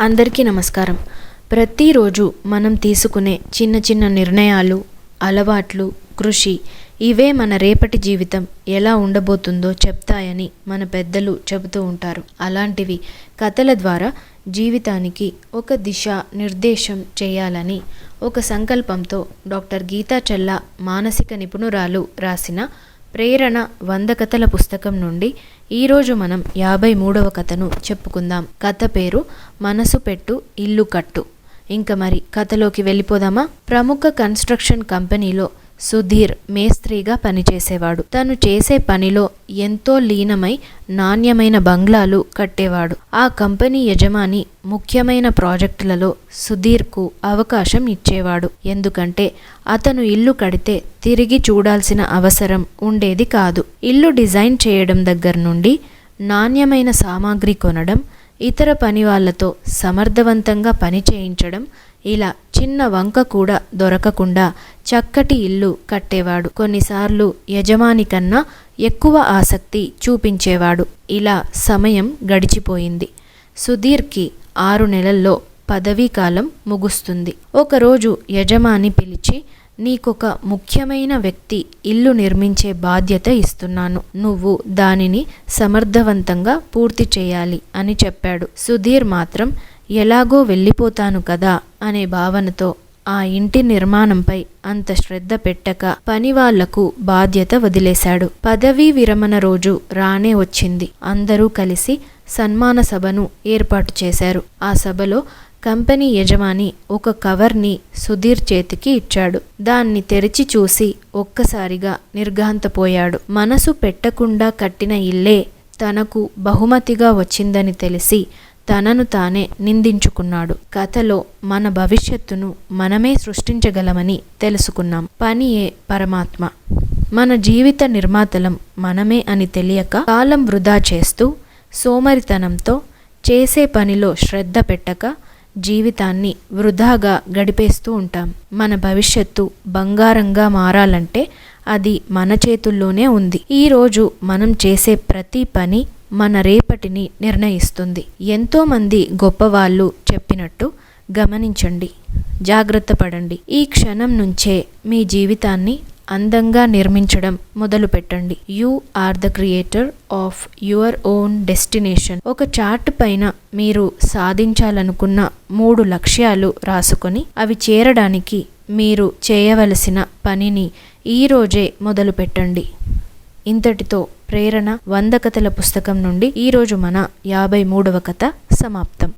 అందరికీ నమస్కారం. ప్రతిరోజు మనం తీసుకునే చిన్న చిన్న నిర్ణయాలు అలవాట్లు కృషి ఇవే మన రేపటి జీవితం ఎలా ఉండబోతుందో చెప్తాయని మన పెద్దలు చెబుతూ ఉంటారు. అలాంటివి కథల ద్వారా జీవితానికి ఒక దిశ నిర్దేశం చేయాలని ఒక సంకల్పంతో డాక్టర్ గీతా చల్లా మానసిక నిపుణురాలు రాసిన ప్రేరణ వంద కథల పుస్తకం నుండి ఈరోజు మనం యాభై మూడవ కథను చెప్పుకుందాం. కథ పేరు మనసు పెట్టు ఇల్లు కట్టు. ఇంకా మరి కథలోకి వెళ్ళిపోదామా? ప్రముఖ కన్స్ట్రక్షన్ కంపెనీలో సుధీర్ మేస్త్రిగా పనిచేసేవాడు. తను చేసే పనిలో ఎంతో లీనమై నాణ్యమైన బంగ్లాలు కట్టేవాడు. ఆ కంపెనీ యజమాని ముఖ్యమైన ప్రాజెక్టులలో సుధీర్కు అవకాశం ఇచ్చేవాడు. ఎందుకంటే అతను ఇల్లు కడితే తిరిగి చూడాల్సిన అవసరం ఉండేది కాదు. ఇల్లు డిజైన్ చేయడం దగ్గర నుండి నాణ్యమైన సామాగ్రి కొనడం ఇతర పని వాళ్ళతో సమర్థవంతంగా పని చేయించడం ఇలా చిన్న వంక కూడా దొరకకుండా చక్కటి ఇల్లు కట్టేవాడు. కొన్నిసార్లు యజమాని కన్నా ఎక్కువ ఆసక్తి చూపించేవాడు. ఇలా సమయం గడిచిపోయింది. సుధీర్కి ఆరు నెలల్లో పదవీ కాలం ముగుస్తుంది. ఒకరోజు యజమాని పిలిచి నీకొక ముఖ్యమైన వ్యక్తి ఇల్లు నిర్మించే బాధ్యత ఇస్తున్నాను. నువ్వు దానిని సమర్థవంతంగా పూర్తి చేయాలి అని చెప్పాడు. సుధీర్ మాత్రం ఎలాగో వెళ్ళిపోతాను కదా అనే భావనతో ఆ ఇంటి నిర్మాణంపై అంత శ్రద్ధ పెట్టక పనివాళ్ళకు బాధ్యత వదిలేశాడు. పదవీ విరమణ రోజు రానే వచ్చింది. అందరూ కలిసి సన్మాన సభను ఏర్పాటు చేశారు. ఆ సభలో కంపెనీ యజమాని ఒక కవర్ని సుధీర్ చేతికి ఇచ్చాడు. దాన్ని తెరిచి చూసి ఒక్కసారిగా నిర్ఘాంతపోయాడు. మనసు పెట్టకుండా కట్టిన ఇల్లే తనకు బహుమతిగా వచ్చిందని తెలిసి తనను తానే నిందించుకున్నాడు. కథలో మన భవిష్యత్తును మనమే సృష్టించగలమని తెలుసుకున్నాం. పనియే పరమాత్మ. మన జీవిత నిర్మాతలం మనమే అని తెలియక కాలం వృధా చేస్తూ సోమరితనంతో చేసే పనిలో శ్రద్ధ పెట్టక జీవితాన్ని వృధాగా గడిపేస్తూ ఉంటాం. మన భవిష్యత్తు బంగారంగా మారాలంటే అది మన చేతుల్లోనే ఉంది. ఈరోజు మనం చేసే ప్రతి పని మన రేపటిని నిర్ణయిస్తుంది. ఎంతోమంది గొప్పవాళ్ళు చెప్పినట్టు గమనించండి. జాగ్రత్త పడండి. ఈ క్షణం నుంచే మీ జీవితాన్ని అందంగా నిర్మించడం మొదలు పెట్టండి you are the creator of your own destination. ఒక చార్ట్ పైన మీరు సాధించాలనుకున్న మూడు లక్ష్యాలు రాసుకొని అవి చేరడానికి మీరు చేయవలసిన పనిని ఈరోజే మొదలు పెట్టండి ఇంతటితో ప్రేరణ వంద కథల పుస్తకం నుండి ఈరోజు మన యాభై మూడవ కథ సమాప్తం.